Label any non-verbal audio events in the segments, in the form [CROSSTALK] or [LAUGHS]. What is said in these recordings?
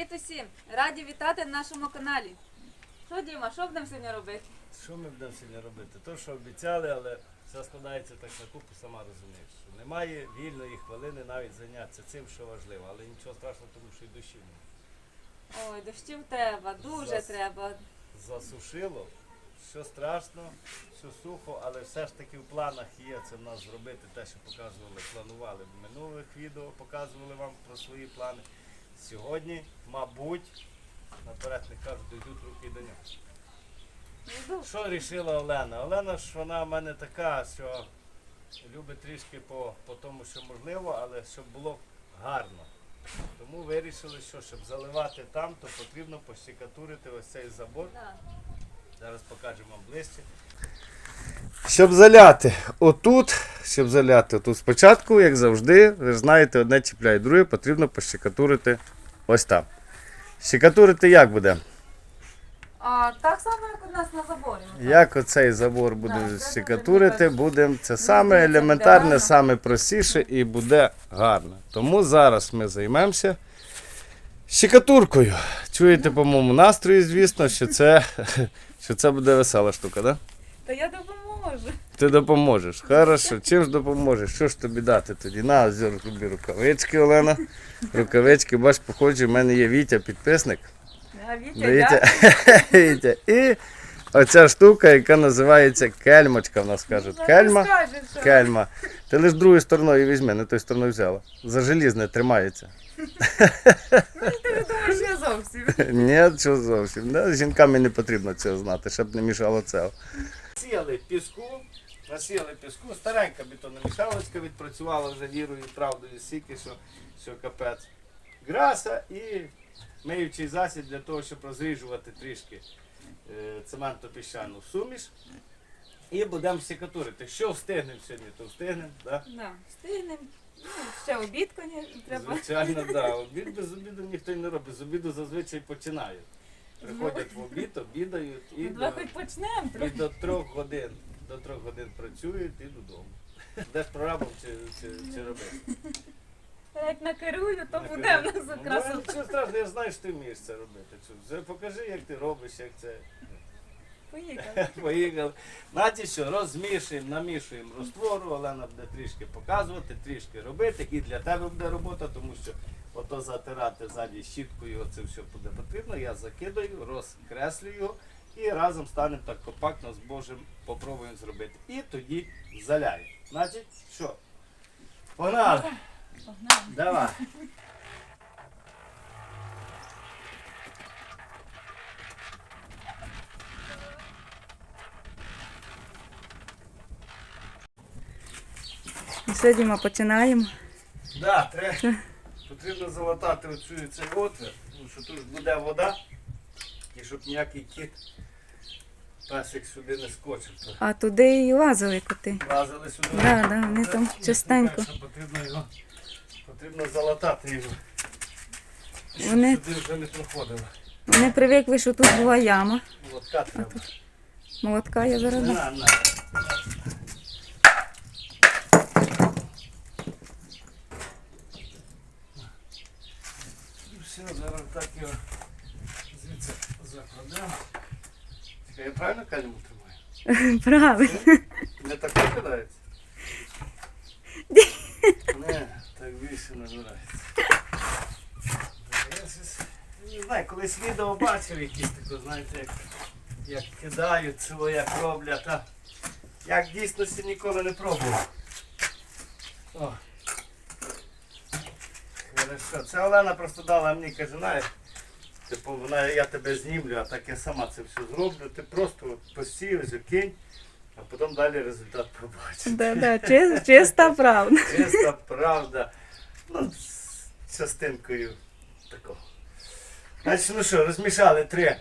Привіт усім! Раді вітати на нашому каналі. Що, Діма, що будемо сьогодні робити? Що ми будемо сьогодні робити? То, що обіцяли, але все складається так на купу, сама розумієш. Що немає вільної хвилини навіть зайнятися цим, що важливо. Але нічого страшного, тому що і дощів немає. Ой, дощів треба, дуже Зас- треба. Засушило, що страшно, що сухо, але все ж таки в планах є це в нас зробити те, що показували, планували в минулих відео, показували вам про свої плани. Сьогодні, мабуть, наперед не кажу, дійдуть руки до нього. Що вирішила Олена? Олена ж вона в мене така, що любить трішки по, по тому, що можливо, але щоб було гарно. Тому вирішили, що щоб заливати там, то потрібно пощекатурити ось цей забор. Да. Зараз покажемо вам ближче. Щоб заляти отут, щоб заляти отут спочатку, як завжди, ви знаєте, одне чіпляє друге, потрібно пощекатурити ось там. Щекатурити як буде? А, так само, як у нас на заборі. Як оцей забор буде Так, щекатурити, будемо. Це саме елементарне, саме простіше і буде гарно. Тому зараз ми займемося щекатуркою. Чуєте по моєму настрою, звісно, що це, [LAUGHS] що це буде весела штука, так? Да? Та я допоможу. Ти допоможеш. Хорошо. Чим ж допоможеш? Що ж тобі дати тоді? На, тобі рукавички, Олена. Рукавички, бач, походжу, в мене є Вітя, підписник. А Вітя, Дивіться. [LAUGHS] Вітя. І оця штука, яка називається кельмочка, в нас кажуть. Ну, Кельма. розкажи, що. Кельма. Ти лиш другою стороною візьми, не тою стороною взяла. За желізне тримається. Ну, ти думаєш, я зовсім. Ні, що зовсім. Да, Жінкам і не потрібно цього знати, щоб не мішало це. Сіяли піску, насіяли піску, старенька бетономішалочка відпрацювала вже вірою і правдою стільки, що, що капець. Граса і миючий засіб для того, щоб розріжувати трішки е, цементно-піщану суміш. І будемо сікатурити. Що встигнемо сьогодні, то встигнемо. Да? Да, встигнемо. Ну, ще обід, конечно, треба. Звичайно, так. Да. Обід без обіду ніхто й не робить. З обіду зазвичай починають. Приходять в обід, обідають і, до, хоч почнемо і трохи. до трьох годин. До трьох годин працюють і додому. Де ж прорабом чи, чи, чи робити? Як накерую, то буде в нас Ну, якраз. ну, Нічого страшного, я ж знаю, що ти вмієш це робити. Вже Покажи, як ти робиш, як це. Поїхали. [LAUGHS] Поїхали. Знаєте що, розмішуємо, намішуємо розтвору, Олена буде трішки показувати, трішки робити. І для тебе буде робота, тому що ото затирати ззаді щіткою, оце все буде потрібно. Я закидаю, розкреслюю і разом станемо так компактно з Божим, попробуємо зробити. І тоді заляю. Значить, що? Погнали! Погнали. Давай. Все, Діма, починаємо. Да, треба. Потрібно залатати оцю цей отвір, тому що тут буде вода, і щоб ніякий кіт песик сюди не скочив. То А туди і лазили коти. лазили сюди. Да, да, вони там частенько. що Потрібно його, потрібно залатати його. Щоб Вони- сюди вже не проходило. Вони привикли, що тут була яма. Молотка треба. Молотка я зараз. дам. На, на. Все, зараз так його звідси закладемо. Чекай, я правильно кальму тримаю? [LAUGHS] Правильно. Не так викидається? [LAUGHS] Не, так більше набирається. Не знаю, колись відео бачив якісь таке, знаєте, як, як кидають цього, як роблять, а як дійсності ніколи не пробував. О. Хорошо. Це Олена просто дала мені, каже, знаєш, типу, вона, я тебе знімлю, а так я сама це все зроблю. Ти просто от посів, закинь, а потім далі результат побачиш. Да, да, чис- чиста правда. [LAUGHS] Чиста правда. Ну, з частинкою такого. Значить, ну що, розмішали три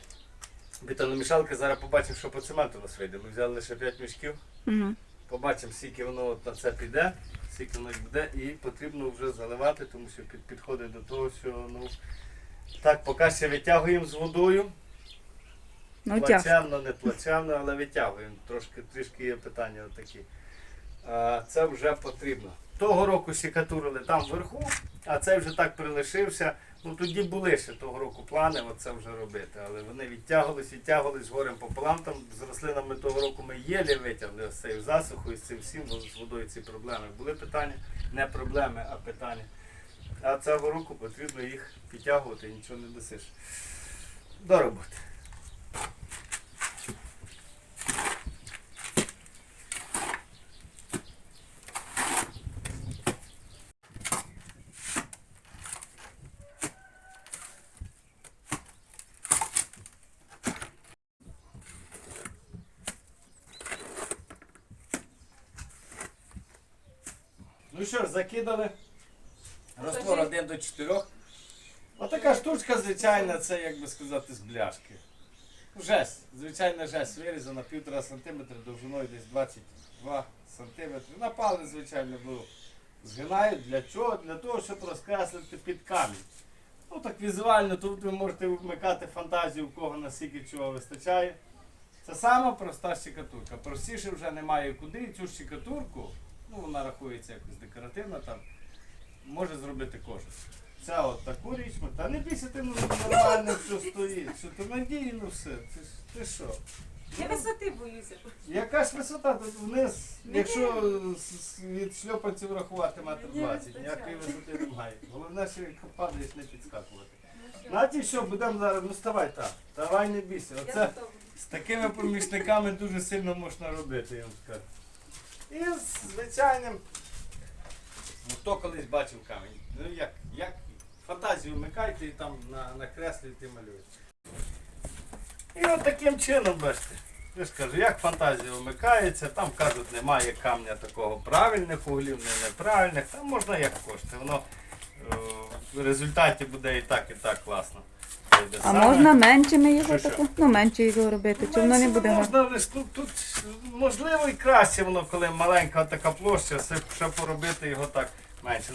бетономішалки. Зараз побачимо, що по цементу у нас вийде. Ми взяли лише 5 мішків. Мгм. Побачимо, скільки воно от на це піде, скільки воно буде, і потрібно вже заливати, тому що під, підходить до того, що ну. Так, поки ще витягуємо з водою. Ну, тяг. Плачевно, не плачевно, але витягуємо. Трошки трішки є питання такі. Це вже потрібно. Того року сікатурили там вверху, А цей вже так прилишився. Ну тоді були ще того року плани оце вже робити. Але вони відтягувались, відтягувались горем пополам. Там з рослинами того року ми єлі витягли цей засуху і з цим всім з водою ці проблеми. Були питання, не проблеми, а питання. А цього року потрібно їх підтягувати нічого не досиш. До роботи. Ну що ж, закидали. Раствор Скажи. 1 до 4. Отака штучка, звичайна, це як би сказати, з бляшки. Жесть, звичайна жесть вирізана 1,5 см довжиною десь 22 см. На палець, звичайно, беру. Згинають для чого? Для того, щоб розкреслити під камінь. Ну так візуально, тут ви можете вмикати фантазію, у кого наскільки чого вистачає. Це сама проста щекатурка. Простіше вже немає куди. Цю щекатурку, ну вона рахується якось декоративна там, може зробити кожен. Це от таку річ, ми- та не бійся ти ну, нормально, що стоїть, що ти надійно все. Ти, ж- ти що? Я висоти боюся. Яка ж висота тут вниз, якщо з- з- від шльопанців рахувати метр Мені 20, вистачає. ніякої висоти немає. Головне, що як падаєш, не підскакувати. Знаєте, що будемо зараз, ну вставай так, давай не бійся. Я Оце готова. з такими помічниками дуже сильно можна робити, я вам скажу. І з звичайним. Ну, хто колись бачив камінь? Ну як, як фантазію вмикайте і там на, накреслюєте і малюєте. І от таким чином, бачите. Я ж кажу, як фантазія вмикається, там кажуть, немає камня такого правильних углів, не неправильних, там можна як хочете. Воно е, в результаті буде і так, і так класно. Вийде А можна меншими його Що, що? таку? Ну, менше його робити, чи воно не буде гарно? можна, лиш тут, тут можливо і краще воно, коли маленька така площа, все- ще поробити його так менше.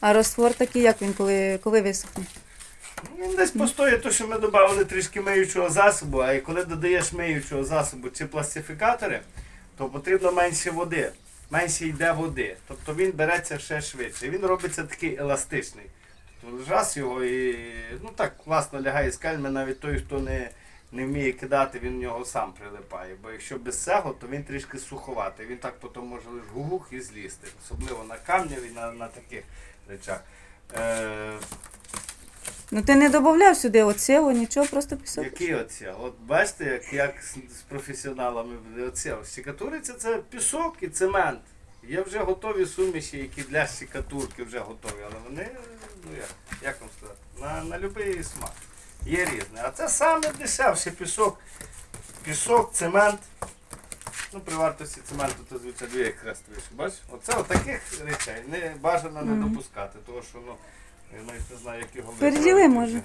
А розтвор такий, як він, коли, коли висохне? Він десь постоїть, то що ми додали трішки миючого засобу, а і коли додаєш миючого засобу чи пластифікатори, то потрібно менше води. Менше йде води. Тобто він береться ще швидше. Він робиться такий еластичний. Тобто раз його і ну так класно лягає з кальми, навіть той, хто не, не вміє кидати, він в нього сам прилипає. Бо якщо без цього, то він трішки суховатий. Він так потім може лише гугух і злізти. Особливо на камнях і на, на таких речах. Е, Ну ти не додавав сюди оцього, нічого, просто пісок. Які оці? От бачите, як, як з, професіоналами буде оці. Щекатуриця це пісок і цемент. Є вже готові суміші, які для щекатурки вже готові, але вони, ну як, як вам сказати, на, на будь-який смак. Є різне. А це саме дешевше пісок. Пісок, цемент. Ну, при вартості цементу то звичайно дві якраз. Бачиш? Оце от таких речей не бажано не допускати, тому що ну, я навіть не знаю, як його Переділи, може.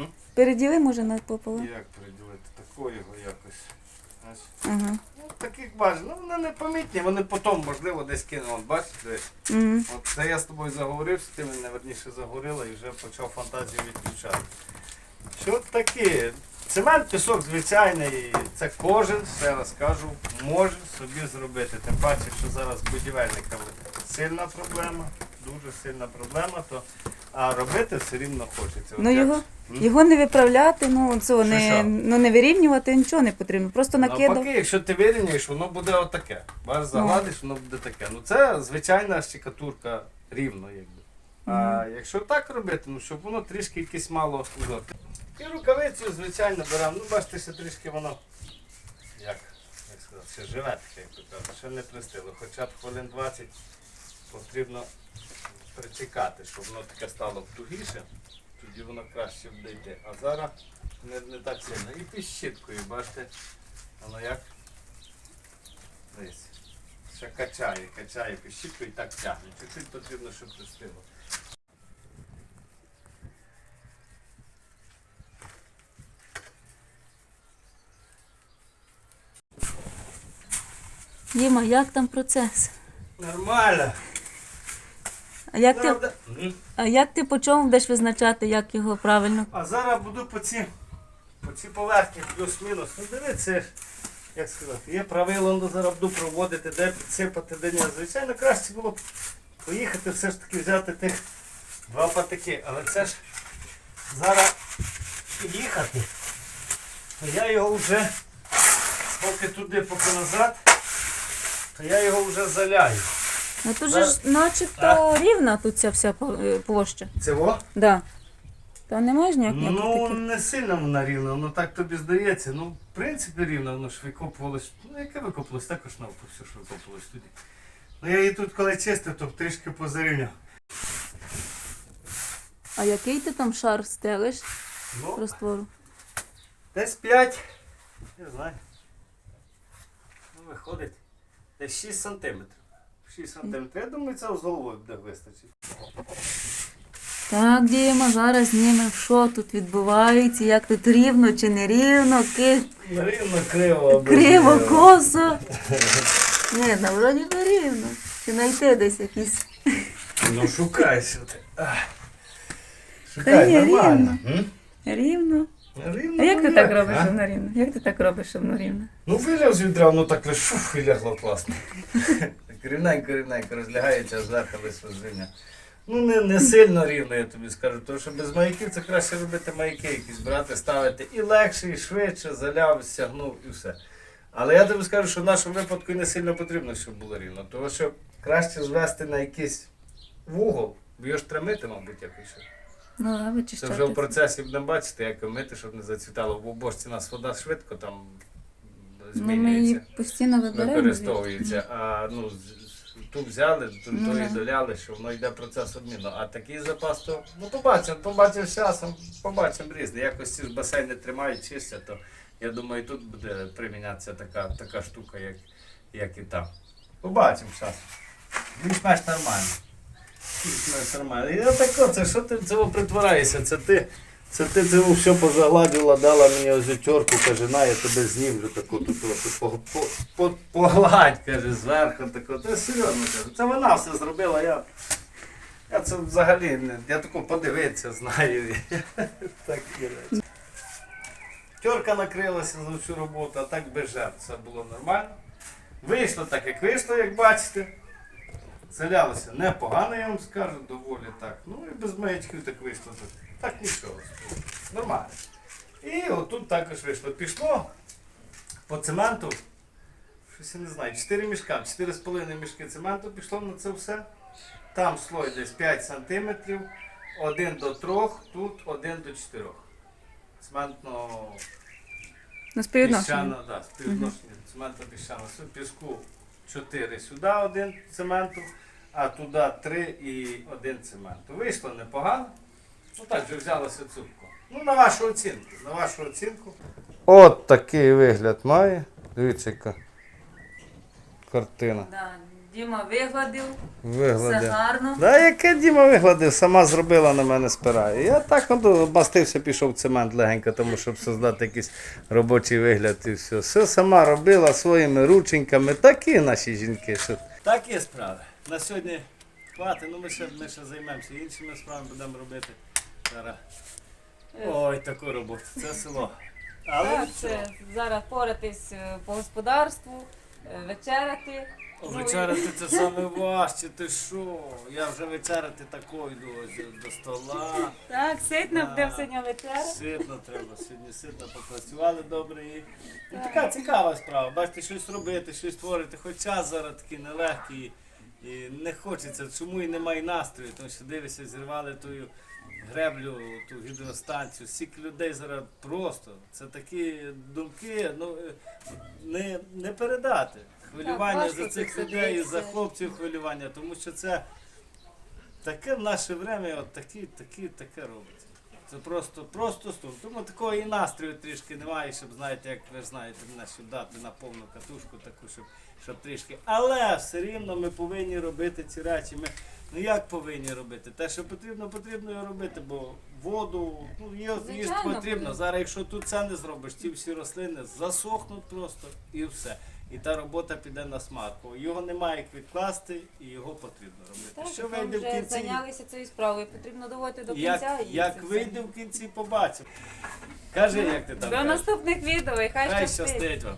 М? Переділи, може, на пополам. Як приділити? Такого його якось. Знаєш? Ага. Ну, таких бажано. Ну, вони непомітні, вони потім, можливо, десь кинули. От бачиш, десь. Мгм. От це я з тобою заговорив, ти мене верніше заговорила і вже почав фантазію відключати. Що таке? Цемент, пісок звичайний, це кожен, ще раз кажу, може собі зробити. Тим паче, що зараз з будівельниками сильна проблема, дуже сильна проблема, то, а робити все рівно хочеться. От Ну як- його, не виправляти, ну це Що, не, що? ну не вирівнювати, нічого не потрібно. Просто накидав. Навпаки, якщо ти вирівняєш, воно буде отаке. Бачиш, загладиш, воно буде таке. Ну це звичайна щекатурка рівно, якби. А якщо так робити, ну щоб воно трішки якесь мало узор. І рукавицю, звичайно, беремо. Ну, бачите, ще трішки воно. Як, як сказати, ще живе таке, як то кажуть, ще не пристило. Хоча б хвилин 20 потрібно причекати, щоб воно таке стало тугіше, тоді воно краще йти. А зараз не, не так сильно. І під щіткою, бачите, воно як. Десь. Ще качає, качає під щіткою і так тягне. Чуть-чуть потрібно, щоб пристило. Діма, як там процес? Нормально. А як ти, Правда? Мгм. а як ти по чому будеш визначати, як його правильно? А зараз буду по ці, по ці поверхні плюс-мінус. Ну дивіться, як сказати, є правило, ну зараз буду проводити, де підсипати, де ні. Звичайно, краще було б поїхати все ж таки взяти тих два патики. Але це ж зараз їхати, то я його вже поки туди, поки назад, то я його вже заляю. Ну тут же ж начебто рівна тут ця вся по- е, площа. Це во? Да. Та немає ж ніяк ніяких Ну, таких. не сильно вона рівна, воно так тобі здається. Ну, в принципі, рівна, воно ж викопувалось. Ну, яке викопувалось, також навпаки, все, що викопувалось тоді. Ну, я її тут коли чистив, то трішки позарівняв. А який ти там шар стелиш Ну, роствору? десь 5, не знаю. Ну, виходить. Десь 6 сантиметрів. 6 сантиметрів. Я думаю, це з головою буде вистачить. Так, Діма, зараз знімемо, що тут відбувається, як тут рівно чи не рівно, ки... Рівно, криво. криво, косо. Ні, на вроді би рівно. Чи знайти десь якісь. Ну, шукай сюди. Шукай, ні, нормально. М? Рівно. Рівно, А як ти так робиш, а? щоб воно рівно? Як ти так робиш, щоб воно рівно? Ну виляв з відра, воно так лише шуф і лягло класно. Рівненько, рівненько розлягається, зверху висвозення. Ну не, не сильно рівно, я тобі скажу, тому що без маяків це краще робити маяки якісь брати, ставити і легше, і швидше, заляв, стягнув і все. Але я тобі скажу, що в нашому випадку і не сильно потрібно, щоб було рівно. Тому що краще звести на якийсь вугол, бо його ж треба мабуть, якось. Ну, а Це вже в процесі будемо бачити, як мити, щоб не зацвітало, бо бочці нас вода швидко там Ну, ми її змінюється постійно виберемо. використовується. А ну з- ту взяли, ту, Ну, тої да. доляли, що воно йде процес обміну. А такий запас, то ну побачимо, побачимо з часом, побачимо різне. Якось ці ж басейни тримають, чистять, то я думаю, і тут буде примінятися така, така штука, як, як і там. Побачимо з часом. Більш-менш нормально. Більш-менш нормально. І отако, це що ти в цього притвораєшся? Це ти. Це ти це все позагладила, дала мені ось терку, каже, на, я тебе знімлю таку тут погладь, каже, зверху таку. Це серйозно кажу. Це вона все зробила, я. Я це взагалі не. Я таку подивитися знаю. [LAUGHS] Такі. Терка накрилася за всю роботу, а так жертв. Все було нормально. Вийшло так, як вийшло, як бачите. Залялося непогано, я вам скажу, доволі так. Ну і без маячків так вийшло. Так, так нічого. Нормально. І отут також вийшло. Пішло по цементу. Щось я не знаю, 4 мішка, 4,5 мішки цементу пішло на це все. Там слой десь 5 см, один до 3, тут один до 4. Цементно На співвідношення. Піщано, да, співвідношення цементу піщано. Піску 4 сюди один цементу, а туди 3 і один цементу. Вийшло непогано. Ну так вже взялося цупко. Ну, на вашу оцінку. На вашу оцінку. От такий вигляд має. Дивіться, яка картина. Да, Діма вигладив, все гарно. Да, яке Діма вигладив, сама зробила на мене спирає. Я так от обмастився, пішов в цемент легенько, тому щоб создати якийсь робочий вигляд і все. Все сама робила своїми рученьками. Такі наші жінки. Що... Так є справи. На сьогодні хватить, ну ми ще, ми ще займемося іншими справами, будемо робити. Зараз. Ой, таку роботу. Це село. Але Так, це зараз поратись е, по господарству, е, вечеряти. Вечеряти це саме важче, ти що? Я вже вечеряти такою йду ось до стола. Так, ситно Так. буде сьогодні вечеря. Ситно треба, сьогодні ситно попрацювали добре і. Ну, така цікава справа. Бачите, щось робити, щось творити. Хоч час зараз такий нелегкий і не хочеться. Чому і немає настрою, тому що дивишся, зірвали тую греблю, ту гідростанцію. Стільки людей зараз просто. Це такі думки, ну е, не, не передати. Хвилювання важко за цих людей і за дивитися. хлопців хвилювання, тому що це таке в наше время, от такі, такі, таке робиться. Це просто, просто стул. Тому такого і настрою трішки немає, щоб знаєте, як ви ж знаєте, мене щоб дати на повну катушку таку, щоб, щоб трішки. Але все рівно ми повинні робити ці речі. Ми, ну як повинні робити? Те, що потрібно, потрібно його робити, бо воду, ну її Звичайно, їсти потрібно. потрібно. Зараз, якщо тут це не зробиш, ті всі рослини засохнуть просто і все. І та робота піде на смарку. Його немає як відкласти, і його потрібно робити. Так, що ми вийде в вже кінці? зайнялися цією справою. Потрібно доводити до Як, кінця. і як все. вийде в кінці, побачимо. Кажи, як ти там До кажеш. наступних відео і хай Хай щастить. щастить вам.